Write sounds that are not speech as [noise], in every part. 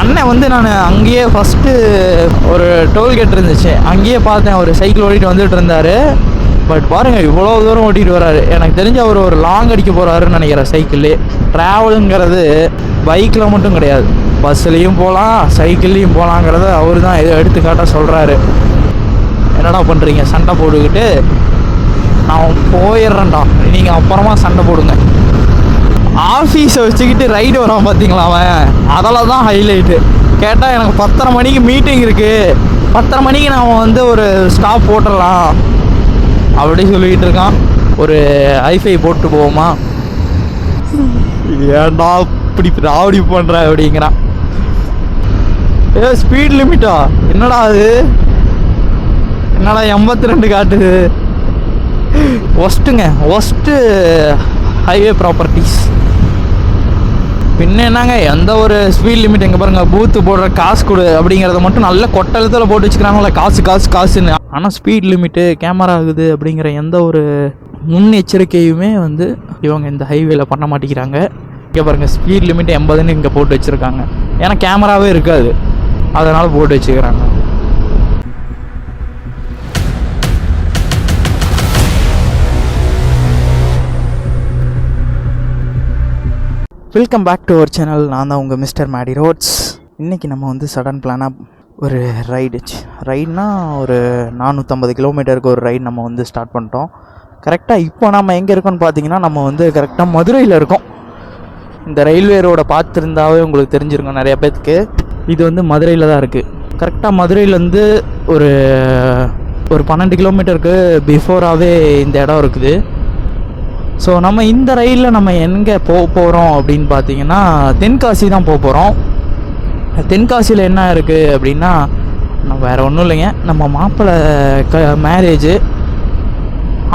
அண்ணன் வந்து நான் அங்கேயே ஃபஸ்ட்டு ஒரு டோல்கேட் இருந்துச்சு. அங்கேயே பார்த்தேன் அவர் சைக்கிள் ஓடிட்டு வந்துட்டு இருந்தார். பட் பாருங்கள் இவ்வளோ தூரம் ஓட்டிகிட்டு வராரு. எனக்கு தெரிஞ்ச அவர் ஒரு லாங் அடிக்க போகிறாருன்னு நினைக்கிறேன் சைக்கிள்லே ட்ராவலுங்கிறது பைக்கில் மட்டும் கிடையாது. பஸ்ஸுலேயும் போகலாம் சைக்கிள்லேயும் போகலாங்கிறத அவர் தான் இதை எடுத்துக்காட்டாக சொல்கிறாரு என்னடா பண்ணுறீங்க சண்டை போட்டுக்கிட்டு நான் போயிடுறேன்டா. நீங்கள் அப்புறமா சண்டை போடுங்க. ஆஃபீஸை வச்சுக்கிட்டு ரைடு வரான் பார்த்தீங்களா அவன்? அதில் தான் ஹைலைட்டு கேட்டால் எனக்கு பத்தரை மணிக்கு மீட்டிங் இருக்குது பத்தரை மணிக்கு நான் வந்து ஒரு ஸ்டாப் போட்டுடலாம். அப்படி சொல்லிக்கிட்டு இருக்கான். ஒரு ஐஃபை போட்டு போவோமா? ஏன்டா இப்படி ராவடி பண்ணுற அப்படிங்கிறான். ஏ ஸ்பீட் லிமிட்டா என்னடா அது? என்னடா எண்பத்தி ரெண்டு காட்டுது? ஒஸ்ட்டுங்க ஒஸ்ட்டு ஹைவே ப்ராப்பர்ட்டிஸ் பின்ன என்னங்க எந்த ஒரு ஸ்பீட் லிமிட் எங்கே பாருங்கள் பூத்து போடுற காசு கொடு அப்படிங்கிறத மட்டும் நல்ல கொட்டழுத்தில் போட்டு வச்சுக்கிறாங்களே காசு காசு காசுன்னு. ஆனால் ஸ்பீட் லிமிட்டு கேமரா ஆகுது அப்படிங்கிற எந்த ஒரு முன்னெச்சரிக்கையுமே வந்து இவங்க இந்த ஹைவேல பண்ண மாட்டேங்கிறாங்க. இங்கே பாருங்கள் ஸ்பீட் லிமிட் எண்பதுன்னு இங்கே போட்டு வச்சுருக்காங்க. ஏன்னா கேமராவே இருக்காது. அதனால் போட்டு வச்சுக்கிறாங்க. Welcome back to our channel நான் தான் உங்கள் மிஸ்டர் மேடி ரோட்ஸ் இன்றைக்கி நம்ம வந்து சடன் பிளானாக ஒரு ரைடு ரைடுனா ஒரு நானூற்றம்பது கிலோமீட்டருக்கு ஒரு ரைடு நம்ம வந்து ஸ்டார்ட் பண்ணிட்டோம். கரெக்டாக இப்போ நம்ம எங்கே இருக்கோம்னு பார்த்தீங்கன்னா நம்ம வந்து கரெக்டாக மதுரையில் இருக்கோம். இந்த ரயில்வே ரோடை பார்த்துருந்தாவே உங்களுக்கு தெரிஞ்சிருக்கும் நிறைய பேர்த்துக்கு இது வந்து மதுரையில் தான் இருக்குது கரெக்டாக மதுரையிலேருந்து ஒரு ஒரு பன்னெண்டு கிலோமீட்டருக்கு பிஃபோராகவே இந்த இடம் இருக்குது. ஸோ நம்ம இந்த ரயிலில் நம்ம எங்கே போக போகிறோம் அப்படின்னு பார்த்தீங்கன்னா தென்காசி தான் போக போகிறோம் தென்காசியில் என்ன இருக்குது அப்படின்னா நம்ம வேறு ஒன்றும் இல்லைங்க. நம்ம மாப்பிள்ளை க மேரேஜு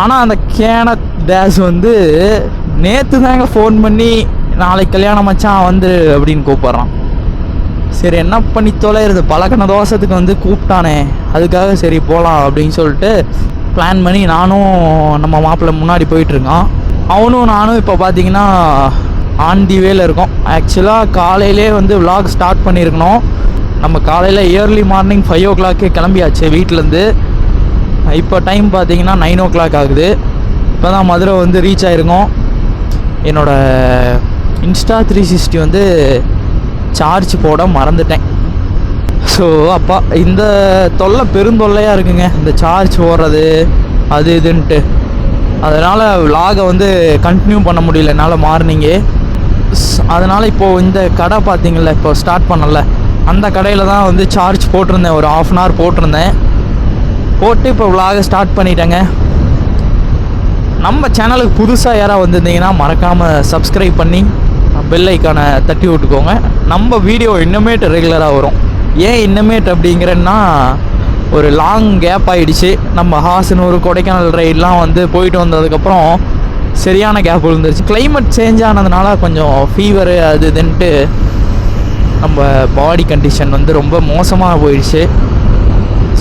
ஆனால் அந்த கேன டேஸ் வந்து நேற்று தாங்க ஃபோன் பண்ணி நாளைக்கு கல்யாணம் மச்சான் வந்து அப்படின்னு கூப்பிட்றான். சரி என்ன பண்ணி தொலைகிறது பழக்கின தோசத்துக்கு வந்து கூப்பிட்டானே. அதுக்காக சரி போகலாம் அப்படின்னு சொல்லிட்டு பிளான் பண்ணி நானும் நம்ம மாப்பிள்ளை முன்னாடி போயிட்டுருக்கான் அவனும் நானும் இப்போ பார்த்தீங்கன்னா ஆண்டிவேல தி வேல இருக்கோம். ஆக்சுவலாக காலையிலே வந்து விலாக் ஸ்டார்ட் பண்ணியிருக்கணும் நம்ம காலையில் இயர்லி மார்னிங் ஃபைவ் ஓ கிளாக்கே கிளம்பியாச்சு வீட்டிலேருந்து இப்போ டைம் பார்த்தீங்கன்னா நைன் ஓ கிளாக் ஆகுது. இப்போ தான் மதுரை வந்து ரீச் ஆகிருக்கோம் என்னோடய இன்ஸ்டா த்ரீ சிக்ஸ்டி வந்து சார்ஜ் போட மறந்துட்டேன். ஸோ அப்பா இந்த தொல்லை பெருந்தொல்லையாக இருக்குங்க. இந்த சார்ஜ் போடுறது அது இதுன்ட்டு. அதனால் விலாகை வந்து கண்டினியூ பண்ண முடியல என்னால் மார்னிங்கே அதனால் இப்போது இந்த கடை பார்த்தீங்கள இப்போ ஸ்டார்ட் பண்ணல. அந்த கடையில் தான் வந்து சார்ஜ் போட்டிருந்தேன் ஒரு ஆஃப் அன் ஹவர் போட்டிருந்தேன். போட்டு இப்போ விலாகை ஸ்டார்ட் பண்ணிட்டேங்க. நம்ம சேனலுக்கு புதுசாக யாராவது வந்திருந்தீங்கன்னா மறக்காமல் சப்ஸ்கிரைப் பண்ணி பெல் ஐக்கானை தட்டி விட்டுக்கோங்க. நம்ம வீடியோ இன்னமேட்டு ரெகுலராக வரும். ஏன் இன்னமேட் அப்படிங்கிறன்னா ஒரு லாங் கேப் ஆகிடுச்சு நம்ம ஹாசனூர் கொடைக்கானல் ரைடெலாம் வந்து போயிட்டு வந்ததுக்கப்புறம் சரியான கேப் விழுந்துருச்சு. கிளைமேட் சேஞ்ச் ஆனதுனால கொஞ்சம் ஃபீவரு அது இதுன்ட்டு நம்ம பாடி கண்டிஷன் வந்து ரொம்ப மோசமாக போயிடுச்சு.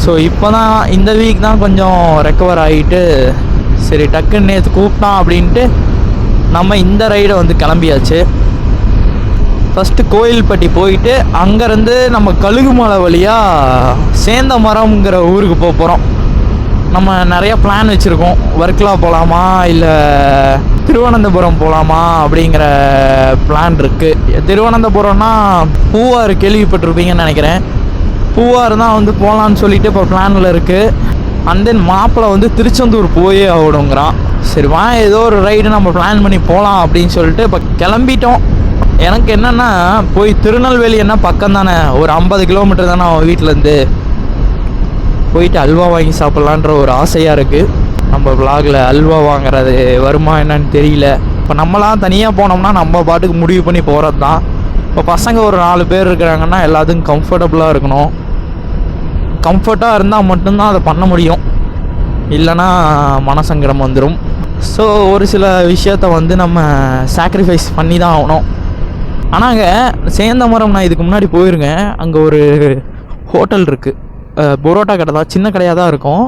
ஸோ இப்போ தான் இந்த வீக் தான் கொஞ்சம் ரெக்கவர் ஆகிட்டு சரி டக்குன்னு நேற்று கூப்பிட்டான் அப்படின்ட்டு நம்ம இந்த ரைடை வந்து கிளம்பியாச்சு. ஃபஸ்ட்டு கோயில்பட்டி போயிட்டு அங்கேருந்து நம்ம கழுகுமலை வழியாக சேந்த மரம்ங்கிற ஊருக்கு போக போகிறோம் நம்ம நிறையா பிளான் வச்சுருக்கோம். வர்க்லா போகலாமா இல்லை திருவனந்தபுரம் போகலாமா அப்படிங்கிற பிளான் இருக்குது திருவனந்தபுரம்னா பூவார் கேள்விப்பட்டிருப்பீங்கன்னு நினைக்கிறேன். பூவார் தான் வந்து போகலான்னு சொல்லிட்டு இப்போ பிளானில் இருக்குது அண்ட் தென் மாப்பிள்ளை வந்து திருச்செந்தூர் போயே ஆகணுங்கிறான். சரி வா ஏதோ ஒரு ரைடு நம்ம பிளான் பண்ணி போகலாம் அப்படின்னு சொல்லிட்டு இப்போ கிளம்பிட்டோம். எனக்கு என்னென்னா போய் திருநெல்வேலி என்ன பக்கம் தானே? ஒரு ஐம்பது கிலோமீட்டர் தானே அவன் வீட்டிலேருந்து போயிட்டு அல்வா வாங்கி சாப்பிட்லான்ற ஒரு ஆசையாக இருக்குது நம்ம vlogல அல்வா வாங்குறது வருமா என்னன்னு தெரியல. இப்போ நம்மளாம் தனியாக போனோம்னா நம்ம பாட்டுக்கு முடிவு பண்ணி போகிறது தான் இப்போ பசங்க ஒரு நாலு பேர் இருக்கிறாங்கன்னா எல்லாத்துக்கும் கம்ஃபர்டபுளாக இருக்கணும். கம்ஃபர்ட்டாக இருந்தால் மட்டும்தான் அதை பண்ண முடியும். இல்லைன்னா மனசங்கடம் வந்துடும் ஸோ ஒரு சில விஷயத்த வந்து நம்ம சாக்ரிஃபைஸ் பண்ணி தான் ஆகணும். ஆனாங்க சேந்தமரம் நான் இதுக்கு முன்னாடி போயிருக்கேன் அங்கே ஒரு ஹோட்டல் இருக்குது பரோட்டா கடை தான் சின்ன கடையாக தான் இருக்கும்.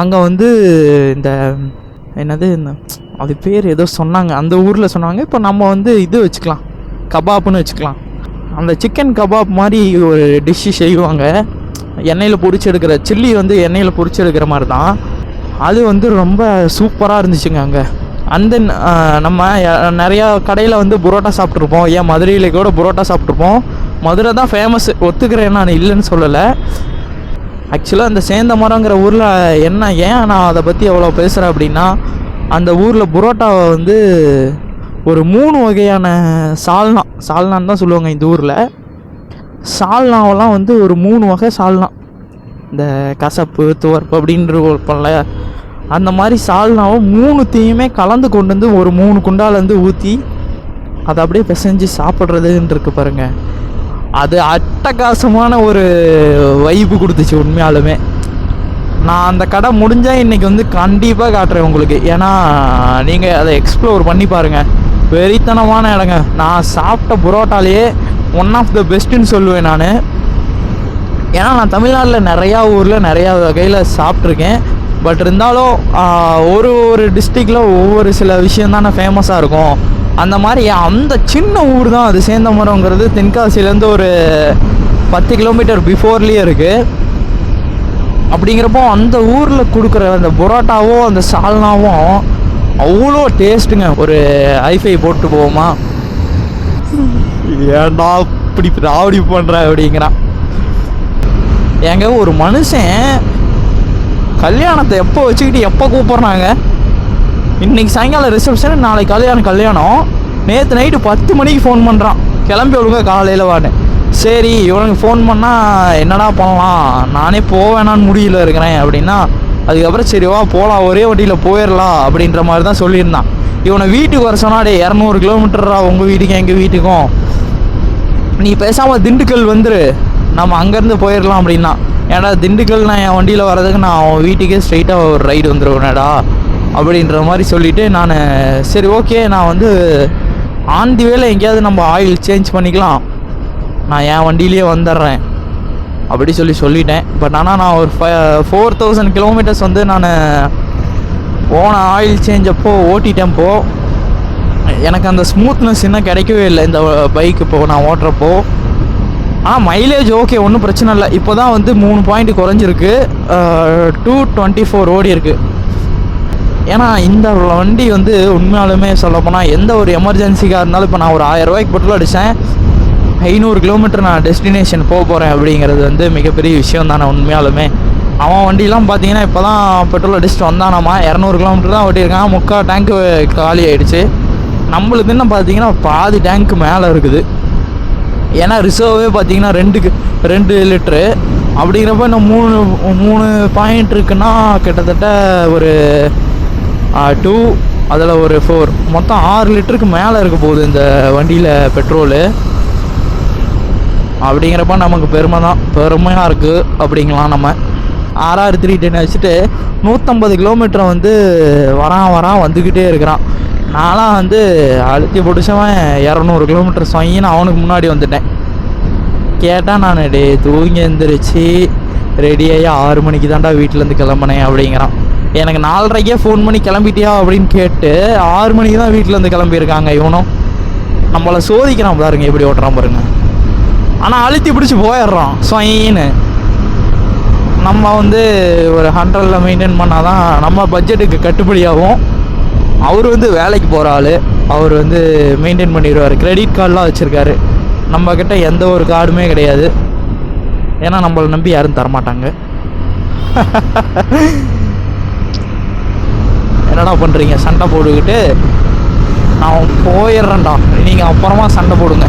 அங்கே வந்து இந்த என்னது இந்த அது பேர் ஏதோ சொன்னாங்க. அந்த ஊரில் சொன்னாங்க. இப்போ நம்ம வந்து இது வச்சுக்கலாம். கபாப்னு வச்சுக்கலாம். அந்த சிக்கன் கபாப் மாதிரி ஒரு டிஷ்ஷு செய்வாங்க. எண்ணெயில் பொரிச்சு எடுக்கிற சில்லி வந்து எண்ணெயில் பொறிச்சு எடுக்கிற மாதிரி தான் அது வந்து ரொம்ப சூப்பராக இருந்துச்சுங்க அங்கே. அந்த uh, நம்ம நிறையா கடையில் வந்து புரோட்டா சாப்பிட்ருப்போம் ஏன் மதுரையில் கூட புரோட்டா சாப்பிட்ருப்போம் மதுரை தான் ஃபேமஸ் ஒத்துக்கிறேன் நான் இல்லைன்னு சொல்லலை. ஆக்சுவலாக அந்த சேந்த மரங்கிற ஊரில் என்ன ஏன் நான் அதை பற்றி எவ்வளோ பேசுகிறேன் அப்படின்னா அந்த ஊரில் புரோட்டாவை வந்து ஒரு மூணு வகையான சால்னா. சால்னான்னு தான் சொல்லுவாங்க இந்த ஊரில். சால்னாவெல்லாம் வந்து ஒரு மூணு வகை சால்னா. இந்த கசப்பு துவர்ப்பு அப்படின்ற இருப்போம்ல அந்த மாதிரி சால்னாவை மூணுத்தையுமே கலந்து கொண்டு வந்து ஒரு மூணு குண்டாலேருந்து ஊற்றி அதை அப்படியே பிசைஞ்சு சாப்பிட்றதுன்னு இருக்கு பாருங்க. அது அட்டகாசமான ஒரு வைப்பு கொடுத்துச்சு உண்மையாலுமே. நான் அந்த கடை முடிஞ்சால் இன்றைக்கி வந்து கண்டிப்பாக காட்டுறேன் உங்களுக்கு. ஏன்னா நீங்கள் அதை எக்ஸ்ப்ளோர் பண்ணி பாருங்கள் வெறித்தனமான இடங்க. நான் சாப்பிட்ட புரோட்டாலேயே ஒன் ஆஃப் த பெஸ்ட்டுன்னு சொல்லுவேன் நான். ஏன்னா நான் தமிழ்நாட்டில் நிறையா ஊரில் நிறையா வகையில் சாப்பிட்ருக்கேன் பட் இருந்தாலும் ஒரு ஒரு டிஸ்ட்ரிக்டில் ஒவ்வொரு சில விஷயம் தானே ஃபேமஸாக இருக்கும். அந்த மாதிரி அந்த சின்ன ஊர் தான் அது சேந்தமரங்கிறது தென்காசிலேருந்து ஒரு பத்து கிலோமீட்டர் பிஃபோர்லேயே இருக்குது அப்படிங்கிறப்போ அந்த ஊரில் கொடுக்குற அந்த புரோட்டாவோ அந்த சால்னாவும் அவ்வளோ டேஸ்ட்டுங்க ஒரு ஐஃபை போட்டு போவோமா? ஏன்டா இப்படி ராவடி பண்ணுற அப்படிங்கிறான். எங்க ஒரு மனுஷன் கல்யாணத்தை எப்போ வச்சுக்கிட்டு எப்போ கூப்பிட்றாங்க? இன்றைக்கி சாயங்காலம் ரிசப்ஷன் நாளைக்கு கல்யாணம் கல்யாணம். நேற்று நைட்டு பத்து மணிக்கு ஃபோன் பண்ணுறான் கிளம்பி விடுங்க காலையில் வான்னு. சரி இவனுக்கு ஃபோன் பண்ணால் என்னடா பண்ணலாம்? நானே போவேணான்னு முடியல இருக்கிறேன் அப்படின்னா அதுக்கப்புறம் சரி வா போகலாம் ஒரே வண்டியில் போயிடலாம் அப்படின்ற மாதிரி தான் சொல்லியிருந்தான். இவனை வீட்டுக்கு வர சொன்னாடே இரநூறு கிலோமீட்டரா உங்கள் வீட்டுக்கும் எங்கள் வீட்டுக்கும். நீ பேசாமல் திண்டுக்கல் வந்துரு. நம்ம அங்கேருந்து போயிடலாம் அப்படின்னா. ஏன்னா திண்டுக்கல் நான் என் வண்டியில் வர்றதுக்கு நான் அவன் வீட்டுக்கே ஸ்ட்ரைட்டாக ஒரு ரைடு வந்துடுவேனடா அப்படின்ற மாதிரி சொல்லிவிட்டு நான் சரி ஓகே நான் வந்து ஆன் தி வேலை எங்கேயாவது நம்ம ஆயில் சேஞ்ச் பண்ணிக்கலாம். நான் என் வண்டியிலேயே வந்துடுறேன் அப்படி சொல்லி சொல்லிட்டேன். பட் ஆனால் நான் ஒரு ஃபை ஃபோர் தௌசண்ட் கிலோமீட்டர்ஸ் வந்து நான் போன ஆயில் சேஞ்ச் அப்போ ஓட்டிட்டேன் எனக்கு அந்த ஸ்மூத்னஸ் இன்னும் கிடைக்கவே இல்லை. இந்த பைக் இப்போ நான் ஓட்டுறப்போ. ஆ மைலேஜ் ஓகே ஒன்றும் பிரச்சனை இல்லை. இப்போ தான் வந்து மூணு பாயிண்ட் குறைஞ்சிருக்கு. டூ டுவெண்ட்டி ஃபோர் ஓடி இருக்குது ஏன்னா இந்த வண்டி வந்து உண்மையாலுமே சொல்லப்போனால் எந்த ஒரு எமர்ஜென்சிக்காக இருந்தாலும் இப்போ நான் ஒரு ஆயிரம் ரூபாய்க்கு பெட்ரோல் அடித்தேன் ஐநூறு கிலோமீட்டர் நான் டெஸ்டினேஷன் போக போகிறேன் அப்படிங்கிறது வந்து மிகப்பெரிய விஷயம் தானே உண்மையாலுமே. அவன் வண்டிலாம் பார்த்தீங்கன்னா இப்போ தான் பெட்ரோல் அடிச்சுட்டு வந்தானாமா? இரநூறு கிலோமீட்டர் தான் ஓட்டியிருக்கான் முக்கால் டேங்க்கு காலி ஆகிடுச்சு நம்மளுக்கு இன்னும் பார்த்தீங்கன்னா பாதி டேங்க்கு மேலே இருக்குது. ஏன்னா ரிசர்வே பார்த்தீங்கன்னா ரெண்டுக்கு ரெண்டு லிட்ரு அப்படிங்கிறப்ப இன்னும் மூணு மூணு பாயிண்ட் இருக்குன்னா கிட்டத்தட்ட ஒரு டூ அதில் ஒரு ஃபோர் மொத்தம் ஆறு லிட்டருக்கு மேலே இருக்க போகுது இந்த வண்டியில் பெட்ரோலு அப்படிங்கிறப்ப நமக்கு பெருமை தான். பெருமையாக இருக்குது அப்படிங்கலாம் நம்ம. ஆர்ஆர் த்ரீ டென் வச்சுட்டு நூற்றம்பது கிலோமீட்டரை வந்து வரான் வரான் வந்துக்கிட்டே இருக்கிறான். நான்லாம் வந்து அழுத்தி பிடிச்சவன் இரநூறு கிலோமீட்டர் சொயின்னு அவனுக்கு முன்னாடி வந்துட்டேன். கேட்டால் நான் டே தூங்கி எழுந்திரிச்சு ரெடியாகி ஆறு மணிக்கு தான்டா வீட்டிலேருந்து கிளம்புனேன் அப்படிங்கிறான். எனக்கு நாலரைக்கே ஃபோன் பண்ணி கிளம்பிட்டியா? அப்படின்னு கேட்டு ஆறு மணிக்கு தான் வீட்டிலேருந்து கிளம்பியிருக்காங்க இவனும். நம்மளை சோதிக்கிறான் பாருங்க எப்படி ஓட்டுறான் பாருங்க. ஆனால் அழுத்தி பிடிச்சி போயிடுறான் சொயின்னு. நம்ம வந்து ஒரு ஹண்ட்ரடில் மெயின்டைன் பண்ணால் தான் நம்ம பட்ஜெட்டுக்கு கட்டுப்படியாகும். அவர் வந்து வேலைக்கு போகிற ஆள். அவர் வந்து மெயின்டைன் பண்ணிடுவார். கிரெடிட் கார்டெலாம் வச்சுருக்காரு. நம்மக்கிட்ட எந்த ஒரு கார்டுமே கிடையாது. ஏன்னா நம்மளை நம்பி யாரும் தரமாட்டாங்க. என்னடா பண்ணுறீங்க சண்டை போட்டுக்கிட்டு நான் போயிடுறேன்டா. நீங்கள் அப்புறமா சண்டை போடுங்க.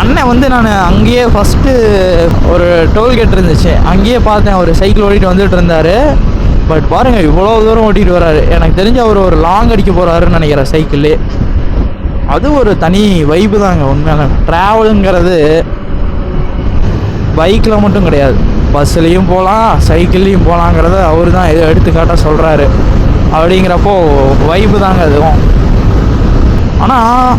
அண்ணன் வந்து நான் அங்கேயே ஃபஸ்ட்டு ஒரு டோல்கேட் இருந்துச்சு. அங்கேயே பார்த்தேன். ஒரு சைக்கிள் ஓடிட்டு வந்துட்டு இருந்தார். பட் பாருங்கள் இவ்வளோ தூரம் ஓட்டிகிட்டு வராரு எனக்கு தெரிஞ்சு அவர் ஒரு லாங் அடிக்க போகிறாருன்னு நினைக்கிறேன் சைக்கிள்லே அது ஒரு தனி வைப்பு தாங்க உண்மையான. ட்ராவலுங்கிறது பைக்கில் மட்டும் கிடையாது. பஸ்ஸுலேயும் போகலாம் சைக்கிள்லேயும் போகலாங்கிறத அவர் தான் எது எடுத்துக்காட்டாக சொல்கிறாரு அப்படிங்கிறப்போ வைப்பு தாங்க அதுவும். ஆனால்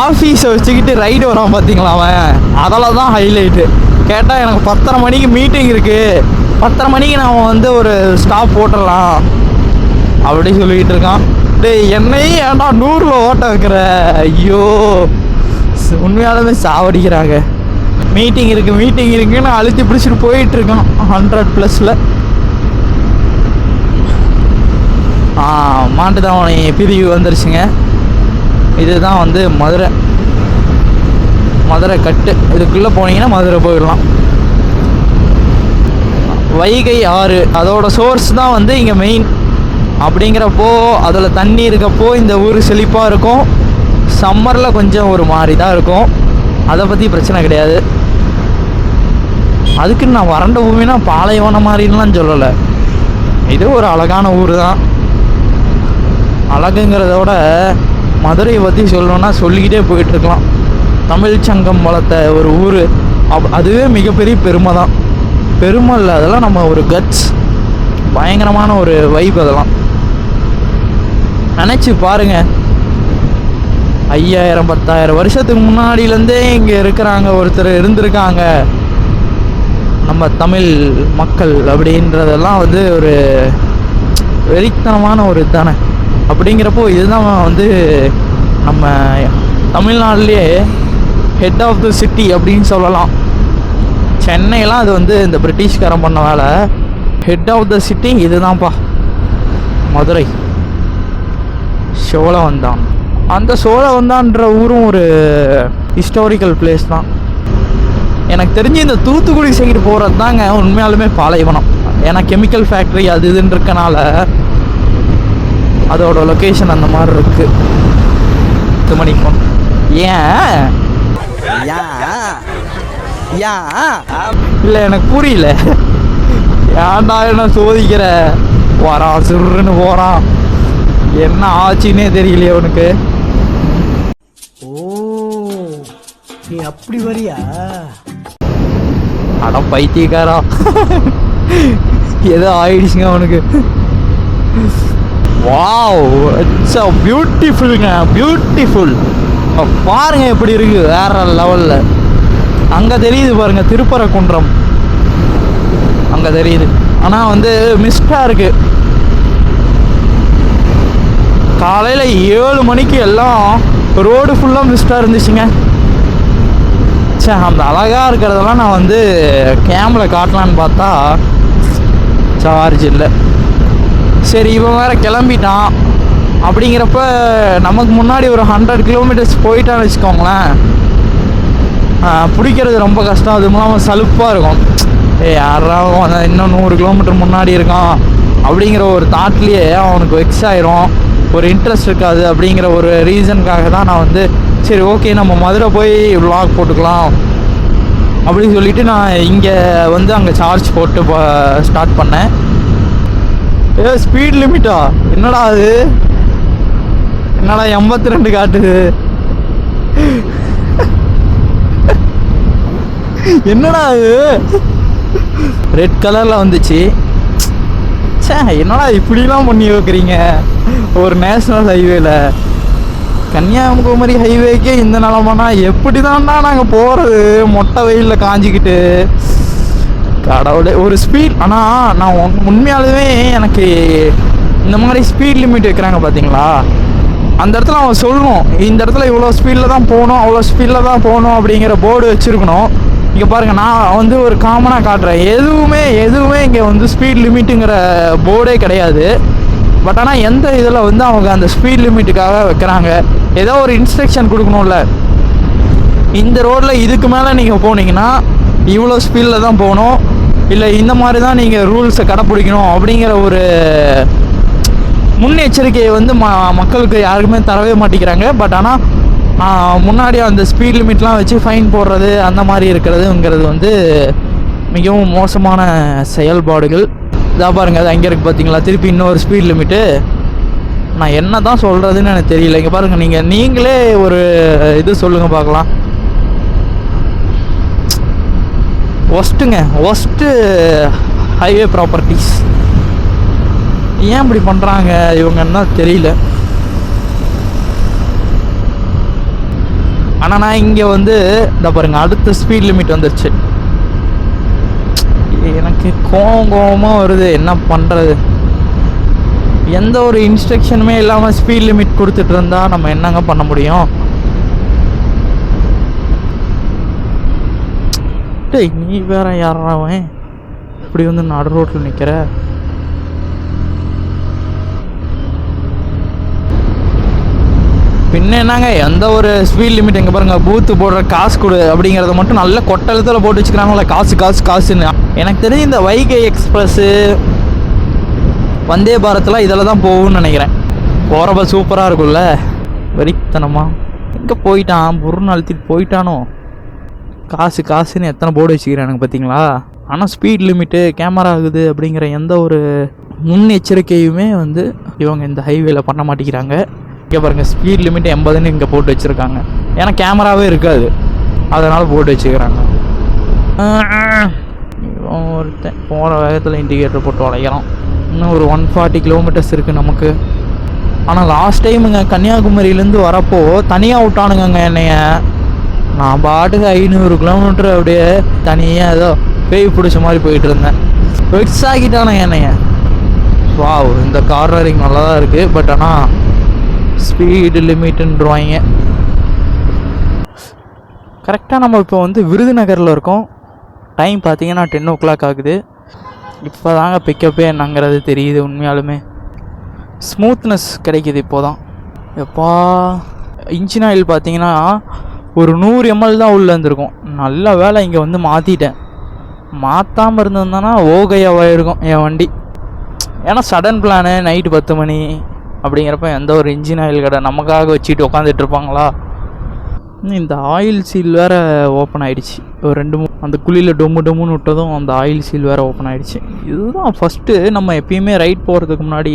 ஆஃபீஸை வச்சுக்கிட்டு ரைடு வரான் பார்த்தீங்களா அவன்? அதில் தான் ஹைலைட்டு கேட்டால் எனக்கு பத்தரை மணிக்கு மீட்டிங் இருக்குது பத்தரை மணிக்கு நான் வந்து ஒரு ஸ்டாப் போட்டுடலாம். அப்படி சொல்லிக்கிட்டு இருக்கான். டேய் என்னையும் ஏன்டா நூறுல ஓட்ட வைக்கிற? ஐயோ. உண்மையாலுமே சாவடிக்கிறாங்க. மீட்டிங் இருக்குது மீட்டிங் இருக்குன்னு அழுத்தி பிடிச்சிட்டு போயிட்டுருக்கான் ஹண்ட்ரட் ப்ளஸில் ஆ பிரிவு வந்துருச்சுங்க. இதுதான் வந்து மதுரை. மதுரை கட்டு. இதுக்குள்ளே போனீங்கன்னா மதுரை போயிடலாம். வைகை ஆறு. அதோட சோர்ஸ் தான் வந்து இங்கே மெயின் அப்படிங்கிறப்போ அதில் தண்ணி இருக்கப்போ இந்த ஊர் செழிப்பாக இருக்கும். சம்மரில் கொஞ்சம் ஒரு மாதிரி தான் இருக்கும். அதை பற்றி பிரச்சனை கிடையாது. அதுக்கு நான் வறண்ட பூமினா பாலைவனம் மாதிரிலாம் சொல்லலை. இது ஒரு அழகான ஊர் தான் அழகுங்கிறத விட மதுரையை பற்றி சொல்லணும்னா சொல்லிக்கிட்டே போயிட்டுருக்கலாம் தமிழ் சங்கம் வளர்த்த ஒரு ஊர். அப் அதுவே மிகப்பெரிய பெருமை தான். பெருமை இல்லை அதெல்லாம் நம்ம ஒரு கட்ஸ் பயங்கரமான ஒரு வைப் அதெல்லாம். நினச்சி பாருங்க. ஐயாயிரம் பத்தாயிரம் வருஷத்துக்கு முன்னாடியிலேருந்தே இங்கே இருக்கிறாங்க ஒருத்தர் இருந்திருக்காங்க. நம்ம தமிழ் மக்கள் அப்படின்றதெல்லாம் வந்து ஒரு வெறித்தனமான ஒரு தானே அப்படிங்கிறப்போ இதுதான் வந்து நம்ம தமிழ்நாட்டிலேயே ஹெட் ஆஃப் த சிட்டி அப்படின்னு சொல்லலாம். சென்னையெலாம் அது வந்து இந்த பிரிட்டிஷ்காரன் பண்ண வேலை. ஹெட் ஆஃப் த சிட்டி இதுதான்ப்பா. மதுரை. சோழவந்தான் அந்த சோழவந்தான்ற ஊரும் ஒரு ஹிஸ்டாரிக்கல் பிளேஸ் தான். எனக்கு தெரிஞ்சு இந்த தூத்துக்குடி சைடு போகிறது தாங்க உண்மையாலுமே பாலைவனம். ஏன்னா கெமிக்கல் ஃபேக்ட்ரி அது இதுன்னு இருக்கனால அதோட லொக்கேஷன் அந்த மாதிரி இருக்குது பத்து மணிக்கும் ஏன்? யா. யா. இல்லை எனக்கு புரியல. ஏன்டா என்ன சோதிக்கிற? வரான் சுருன்னு போகிறான் என்ன ஆச்சுன்னே தெரியலையே அவனுக்கு. ஓ நீ அப்படி வரியா? அட பைத்தியக்காரா. ஏதோ ஆயிடுச்சுங்க அவனுக்கு. வாவ் இட்ஸ் அ பியூட்டிஃபுல்ங்க பியூட்டிஃபுல் பாருங்க எப்படி இருக்கு வேற லெவலில் அங்க தெரியுது பாருங்க திருப்பரங்குன்றம். அங்க தெரியுது. ஆனா வந்து மிஸ்டா இருக்கு. காலையில ஏழு மணிக்கு எல்லாம் ரோடு ஃபுல்லா மிஸ்டா இருந்துச்சுங்க. சே அந்த அழகா இருக்கிறதெல்லாம் நான் வந்து கேமில் காட்டலான்னு பார்த்தா சார்ஜ் இல்லை. சரி இவன் வேற கிளம்பிட்டான். அப்படிங்கிறப்ப நமக்கு முன்னாடி ஒரு ஹண்ட்ரட் கிலோமீட்டர்ஸ் போயிட்டான்னு வச்சுக்கோங்களேன். பிடிக்கிறது ரொம்ப கஷ்டம். அதுவும் இல்லாமல் சலுப்பாக இருக்கும். ஏ யாராவது இன்னும் நூறு கிலோமீட்டர் முன்னாடி இருக்கான் அப்படிங்கிற ஒரு தாட்லேயே அவனுக்கு வெக்ஸ் ஆயிரும். ஒரு இன்ட்ரெஸ்ட் இருக்காது அப்படிங்கிற ஒரு ரீசனுக்காக தான் நான் வந்து சரி ஓகே நம்ம மதுரை போய் vlog போட்டுக்கலாம் அப்படின்னு சொல்லிட்டு நான் இங்கே வந்து அங்கே சார்ஜ் போட்டு ஸ்டார்ட் பண்ணேன். ஏ ஸ்பீட் லிமிட்டா என்னடா அது? என்னடா எண்பத்தி ரெண்டு காட்டுது? என்னடா அது ரெட் கலரில் வந்துச்சு. ச்சே என்னடா இப்படிலாம் பண்ணி வைக்கிறீங்க? ஒரு நேஷ்னல் ஹைவேல கன்னியாகுமரி ஹைவேக்கே இந்த நிலமைனா எப்படி தான்டா நாங்கள் போகிறது மொட்டை வெயிலில் காஞ்சிக்கிட்டு. கடவுளே ஒரு ஸ்பீட் ஆனால் நான் உண்மையாலுமே எனக்கு இந்த மாதிரி ஸ்பீட் லிமிட் வைக்கிறாங்க பார்த்தீங்களா அந்த இடத்துல அவன் சொல்லணும் இந்த இடத்துல இவ்வளோ ஸ்பீடில் தான் போகணும் அவ்வளோ ஸ்பீடில் தான் போகணும் அப்படிங்கிற போர்டு வச்சுருக்கணும். இங்கே பாருங்கள் நான் வந்து ஒரு காமனாக காட்டுறேன். எதுவுமே எதுவுமே இங்கே வந்து ஸ்பீட் லிமிட்டுங்கிற போர்டே கிடையாது. பட் ஆனால் எந்த இதில் வந்து அவங்க அந்த ஸ்பீட் லிமிட்டுக்காக வைக்கிறாங்க? ஏதோ ஒரு இன்ஸ்ட்ரக்ஷன் கொடுக்கணும்ல. இந்த ரோட்டில் இதுக்கு மேலே நீங்கள் போனீங்கன்னா இவ்வளோ ஸ்பீடில் தான் போகணும். இல்லை இந்த மாதிரி தான் நீங்கள் ரூல்ஸை கடைப்பிடிக்கணும் அப்படிங்கிற ஒரு முன்னெச்சரிக்கையை வந்து ம மக்களுக்கு யாருக்குமே தரவே மாட்டேங்கிறாங்க. பட் ஆனால் முன்னாடி அந்த ஸ்பீட் லிமிட்லாம் வச்சு ஃபைன் போடுறது அந்த மாதிரி இருக்கிறதுங்கிறது வந்து மிகவும் மோசமான செயல்பாடுகள். இதாக பாருங்கள் அது அங்கே இருக்குது பார்த்தீங்களா திருப்பி இன்னொரு ஸ்பீட் லிமிட்டு நான் என்ன தான் சொல்கிறதுன்னு எனக்கு தெரியல. இங்கே பாருங்கள் நீங்கள் நீங்களே ஒரு இது சொல்லுங்கள் பார்க்கலாம் ஒஸ்ட்டுங்க ஒஸ்ட்டு ஹைவே ப்ராப்பர்ட்டிஸ் ஏன் இப்படி பண்ணுறாங்க இவங்கன்னா தெரியல. ஆனால் நான் இங்கே வந்து இந்த பாருங்க அடுத்த ஸ்பீட் லிமிட் வந்துருச்சு. எனக்கு கோவம் கோவமாக வருது. என்ன பண்ணுறது எந்த ஒரு இன்ஸ்ட்ரக்ஷனுமே இல்லாமல் ஸ்பீட் லிமிட் கொடுத்துட்டு இருந்தா நம்ம என்னங்க பண்ண முடியும்? டேய் நீ வேற யாராவன் இப்படி வந்து நடு ரோட்டில் நிற்கிற பின்ன என்னங்க எந்த ஒரு ஸ்பீட் லிமிட் எங்கே பாருங்கள் பூத்து போடுற காசு கொடு அப்படிங்கிறத மட்டும் நல்ல கொட்டழுத்தில் போட்டு வச்சுக்கிறாங்களே காசு காசு காசுன்னு. எனக்கு தெரிஞ்சு இந்த வைகை எக்ஸ்பிரஸ்ஸு வந்தே பாரத்தில் இதில் தான் போகும்னு நினைக்கிறேன். போகிறப்ப சூப்பராக இருக்கும்ல? வெறித்தனமா. எங்கே போயிட்டான்? பொருள் அழுத்திட்டு போயிட்டானோ? காசு காசுன்னு எத்தனை போர்டு வச்சுக்கிறானுங்க பார்த்தீங்களா ஆனால் ஸ்பீட் லிமிட்டு கேமரா ஆகுது அப்படிங்கிற எந்த ஒரு முன்னெச்சரிக்கையுமே வந்து இவங்க இந்த ஹைவேல பண்ண மாட்டேங்கிறாங்க. இங்கே பாருங்கள் ஸ்பீட் லிமிட் எண்பதுன்னு இங்கே போட்டு வச்சுருக்காங்க. ஏன்னா கேமராவே இருக்காது. அதனால் போட்டு வச்சுக்கிறாங்க. ஒருத்தன் போகிற வேகத்தில் இண்டிகேட்டர் போட்டு வளைக்கிறான் இன்னும் ஒரு ஒன் ஃபார்ட்டி கிலோமீட்டர்ஸ் இருக்குது நமக்கு. ஆனால் லாஸ்ட் டைமுங்க கன்னியாகுமரியிலேருந்து வரப்போ தனியாக விட்டானுங்கங்க என்னைய. நான் பாட்டுக்கு ஐநூறு கிலோமீட்டர் அப்படியே தனியாக ஏதோ பேய் பிடிச்ச மாதிரி போயிட்டு இருந்தேன். வெக்ஸ் ஆகிட்டானுங்க என்னைய. வாவ் இந்த கார் ரைடிங் நல்லா தான் இருக்குது பட் ஆனால் ஸ்பீடு லிமிட்டுன்றவாங்க கரெக்டாக நம்ம இப்போ வந்து விருதுநகரில் இருக்கோம். டைம் பார்த்தீங்கன்னா டென் ஓ கிளாக் ஆகுது. இப்போ தாங்க பிக்கப்பே என்னங்கிறது தெரியுது உண்மையாலுமே. ஸ்மூத்னஸ் கிடைக்குது இப்போதான். எப்பா இன்ஜின் ஆயில் பார்த்தீங்கன்னா ஒரு நூறு எம்எல் தான் உள்ளே இருந்திருக்கும். நல்ல வேலை இங்கே வந்து மாற்றிட்டேன் மாற்றாமல் இருந்திருந்தேன்னா ஓகையாவாயிருக்கும் என் வண்டி. ஏன்னா சடன் பிளானு நைட்டு பத்து மணி. அப்படிங்கிறப்ப எந்த ஒரு இன்ஜின் ஆயில் கடை நமக்காக வச்சுட்டு உட்காந்துட்டு இருப்பாங்களா? இந்த ஆயில் சீல் வேற ஓப்பன் ஆயிடுச்சு. ஒரு ரெண்டு மூணு அந்த குழியில் டொம்மு டொம்முன்னு விட்டதும் அந்த ஆயில் சீல் வேற ஓப்பன் ஆயிடுச்சு. இதுதான் ஃபஸ்ட்டு நம்ம எப்பயுமே ரைட் போகிறதுக்கு முன்னாடி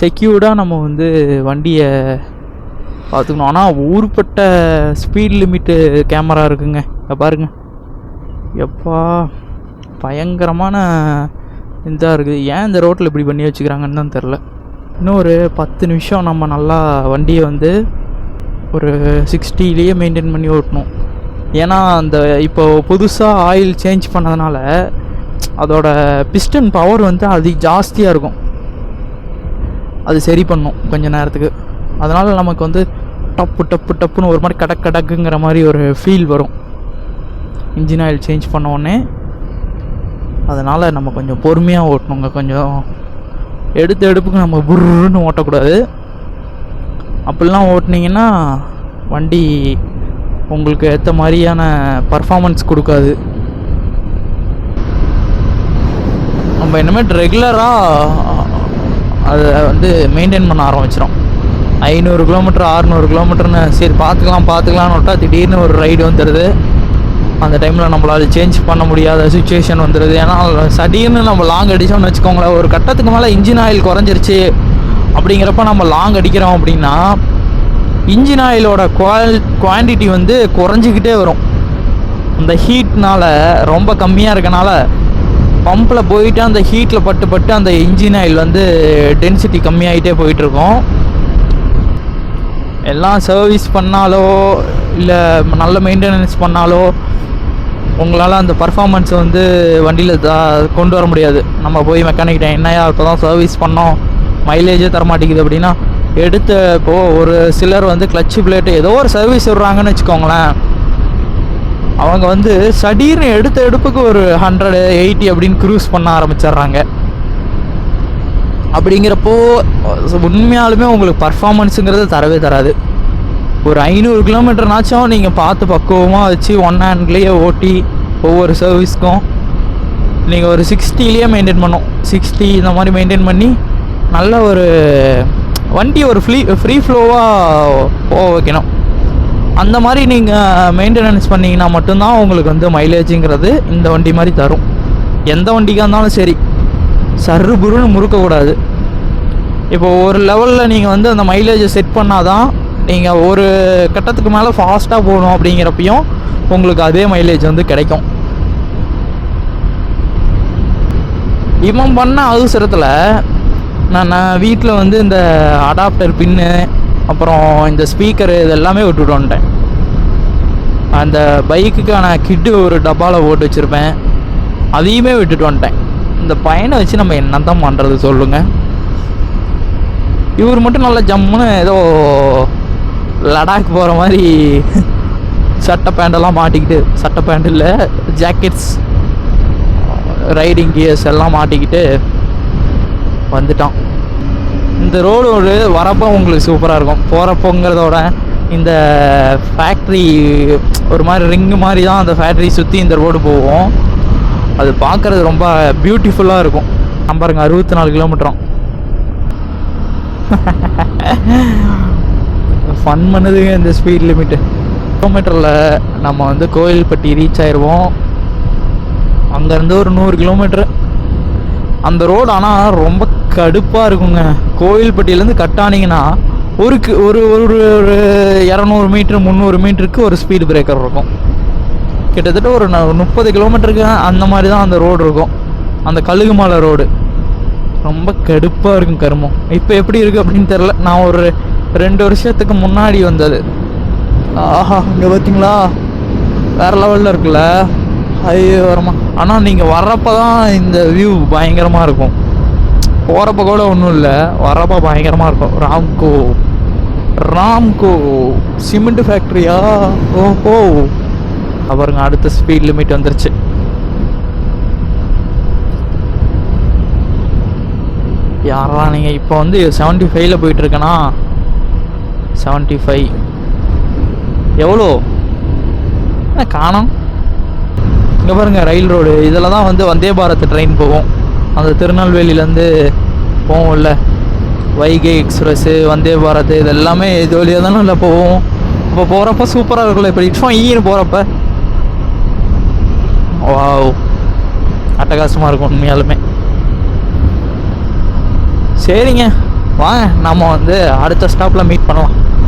செக்யூர்டாக நம்ம வந்து வண்டியை பார்த்துக்கணும். ஆனால் ஊருப்பட்ட ஸ்பீட் லிமிட்டு கேமரா இருக்குங்க. பாருங்க. எப்பா பயங்கரமான இதாக இருக்குது. ஏன் இந்த ரோட்டில் இப்படி பண்ணி வச்சுக்கிறாங்கன்னு தான் தெரில. இன்னும் ஒரு பத்து நிமிஷம் நம்ம நல்லா வண்டியை வந்து ஒரு சிக்ஸ்டிலேயே மெயின்டைன் பண்ணி ஓட்டணும். ஏன்னா அந்த இப்போ புதுசாக ஆயில் சேஞ்ச் பண்ணதுனால அதோட பிஸ்டன் பவர் வந்து அதிக ஜாஸ்தியாக இருக்கும். அது சரி பண்ணும் கொஞ்ச நேரத்துக்கு. அதனால் நமக்கு வந்து டப்பு டப்பு டப்புன்னு ஒரு மாதிரி கடக் கடக்குங்கிற மாதிரி ஒரு ஃபீல் வரும். இன்ஜின் ஆயில் சேஞ்ச் பண்ண உடனே. அதனால் நம்ம கொஞ்சம் பொறுமையாக ஓட்டணுங்க கொஞ்சம். எடுத்த எடுப்புக்கு நம்ம புருன்னு ஓட்டக்கூடாது. அப்படிலாம் ஓட்டுனீங்கன்னா வண்டி உங்களுக்கு ஏற்ற மாதிரியான பர்ஃபாமன்ஸ் கொடுக்காது. நம்ம இனிமேல் ரெகுலராக அதை வந்து மெயின்டைன் பண்ண ஆரம்பிச்சிடும் ஐநூறு கிலோமீட்டர் ஆறுநூறு கிலோமீட்டர்னு சரி பார்த்துக்கலாம் பார்த்துக்கலான்னு விட்டா திடீர்னு ஒரு ரைடு வந்துடுது அந்த டைமில் நம்மளால் சேஞ்ச் பண்ண முடியாத சுச்சுவேஷன் வந்துடுது ஏன்னா சடீர்னு நம்ம லாங் அடித்தோம்னு வச்சுக்கோங்களேன் ஒரு கட்டத்துக்கு மேலே இன்ஜின் ஆயில் குறைஞ்சிருச்சு. அப்படிங்கிறப்ப நம்ம லாங் அடிக்கிறோம் அப்படின்னா இன்ஜின் ஆயிலோட குவால் குவான்டிட்டி வந்து குறைஞ்சிக்கிட்டே வரும். அந்த ஹீட்னால் ரொம்ப கம்மியாக இருக்கனால பம்பில் போயிட்டு அந்த ஹீட்டில் பட்டு பட்டு அந்த இன்ஜின் ஆயில் வந்து டென்சிட்டி கம்மியாகிட்டே போயிட்டுருக்கும். எல்லாம் சர்வீஸ் பண்ணாலோ இல்லை நல்ல மெயின்டெனன்ஸ் பண்ணாலோ உங்களால் அந்த பர்ஃபாமன்ஸை வந்து வண்டியில் கொண்டு வர முடியாது. நம்ம போய் மெக்கானிக்கிட்ட என்னையா இப்போ தான் சர்வீஸ் பண்ணோம் மைலேஜே தர மாட்டேங்குது அப்படின்னா எடுத்த இப்போது ஒரு சிலர் வந்து கிளச்சு பிளேட்டு ஏதோ ஒரு சர்வீஸ் விடுறாங்கன்னு வச்சுக்கோங்களேன். அவங்க வந்து சடீர்னு எடுத்த எடுப்புக்கு ஒரு ஹண்ட்ரடு எயிட்டி அப்படின்னு க்ரூஸ் பண்ண ஆரம்பிச்சிடுறாங்க. அப்படிங்கிறப்போ உண்மையாலுமே உங்களுக்கு பர்ஃபார்மன்ஸுங்கிறது தரவே தராது. ஒரு ஐநூறு கிலோமீட்டர்னாச்சும் நீங்கள் பார்த்து பக்குவமாக வச்சு ஒன் ஹேண்ட்லேயே ஓட்டி ஒவ்வொரு சர்வீஸ்க்கும் நீங்கள் ஒரு சிக்ஸ்டிலேயே மெயின்டைன் பண்ணும். சிக்ஸ்டி இந்த மாதிரி மெயின்டைன் பண்ணி நல்ல ஒரு வண்டி ஒரு ஃப்ரீ ஃப்ரீ ஃப்ளோவாக போக வைக்கணும். அந்த மாதிரி நீங்கள் மெயின்டெனன்ஸ் பண்ணிங்கன்னா மட்டும்தான் உங்களுக்கு வந்து மைலேஜுங்கிறது இந்த வண்டி மாதிரி தரும். எந்த வண்டிக்காக இருந்தாலும் சரி சர்ருபுருன்னு முறுக்கக்கூடாது. இப்போ ஒரு லெவலில் நீங்கள் வந்து அந்த மைலேஜை செட் பண்ணாதான் நீங்கள் ஒரு கட்டத்துக்கு மேலே ஃபாஸ்ட்டாக போகணும் அப்படிங்கிறப்பையும் உங்களுக்கு அதே மைலேஜ் வந்து கிடைக்கும். இவன் பண்ண அவசரத்தில் நான் நான் வீட்டில் வந்து இந்த அடாப்டர் பின்னு அப்புறம் இந்த ஸ்பீக்கரு இதெல்லாமே விட்டுட்டு வந்துட்டேன். அந்த பைக்குக்கான கிட்டு ஒரு டப்பாவில் போட்டு வச்சுருப்பேன். அதையுமே விட்டுட்டு வந்துட்டேன். இந்த பையனை வச்சு நம்ம என்ன தான் பண்ணுறது சொல்லுங்கள் இவர் மட்டும் நல்லா ஜம்முன்னு ஏதோ லடாக் போகிற மாதிரி சட்டை பேண்டெல்லாம் மாட்டிக்கிட்டு சட்டை பேண்ட் இல்லை ஜாக்கெட்ஸ் ரைடிங் கியர்ஸ் எல்லாம் மாட்டிக்கிட்டு வந்துட்டான். இந்த ரோடு ஒரு வரப்போ உங்களுக்கு சூப்பராக இருக்கும். போகிறப்போங்கிறதோட இந்த ஃபேக்ட்ரி ஒரு மாதிரி ரிங்கு மாதிரி தான் அந்த ஃபேக்ட்ரி சுற்றி இந்த ரோடு போவோம் அது பார்க்குறது ரொம்ப பியூட்டிஃபுல்லாக இருக்கும். நம்பருங்க அறுபத்தி நாலு கிலோமீட்டரும் [laughs] ஃபன் பண்ணுதுங்க இந்த ஸ்பீட் லிமிட்டு கிலோமீட்டரில் நம்ம வந்து கோயில்பட்டி ரீச் ஆயிடுவோம் அங்கேருந்து ஒரு நூறு கிலோமீட்ரு அந்த ரோடு ஆனால் ரொம்ப கடுப்பாக இருக்குங்க. கோயில்பட்டியிலேருந்து கட்டானீங்கன்னா ஒரு கி- ஒரு ஒரு ஒரு இரநூறு மீட்ரு முந்நூறு மீட்டருக்கு ஒரு ஸ்பீடு பிரேக்கர் இருக்கும். கிட்டத்தட்ட ஒரு ந- முப்பது கிலோமீட்டருக்கு அந்த மாதிரி தான் அந்த ரோடு இருக்கும். அந்த கழுகுமலை ரோடு ரொம்ப கடுப்பாக இருக்கும் கருமம். இப்போ எப்படி இருக்குது அப்படின்னு தெரில நான் ஒரு ரெண்டு வருஷத்துக்கு முன்னாடி வந்தது. ஆஹா இங்கே பார்த்தீங்களா வேறு லெவலில் இருக்குல்ல? ஐயோ வரமா ஆனால் நீங்கள் வர்றப்ப தான் இந்த வியூ பயங்கரமாக இருக்கும். போகிறப்ப கூட ஒன்றும் இல்லை. வர்றப்ப பயங்கரமாக இருக்கும். ராம்கோ. ராம்கோ. சிமெண்ட் ஃபேக்ட்ரியா ஓஹோ. அப்புறங்க அடுத்த ஸ்பீட் லிமிட் வந்துருச்சு. யாரா நீங்கள் இப்போ வந்து செவன்ட்டி ஃபைவ்ல போயிட்டுருக்கேனா செவன்ட்டி ஃபைவ் எவ்வளோ? என்ன காணும். இங்கே பாருங்கள் ரயில் ரோடு. இதில் தான் வந்து வந்தே பாரத் ட்ரெயின் போகும். அந்த திருநெல்வேலியிலேருந்து போகும்ல வைகை எக்ஸ்பிரஸ்ஸு வந்தே பாரத் இது எல்லாமே இது வழியாக தானே இல்லை போவோம். அப்போ போகிறப்ப சூப்பராக இருக்கும்ல இப்போ இட்ஃபா ஈன்னு போகிறப்ப. வாவ். அட்டகாசமாக இருக்கும் உண்மையாலுமே. சரிங்க. வாங்க நம்ம வந்து அடுத்த ஸ்டாப்பில் மீட் பண்ணலாம்.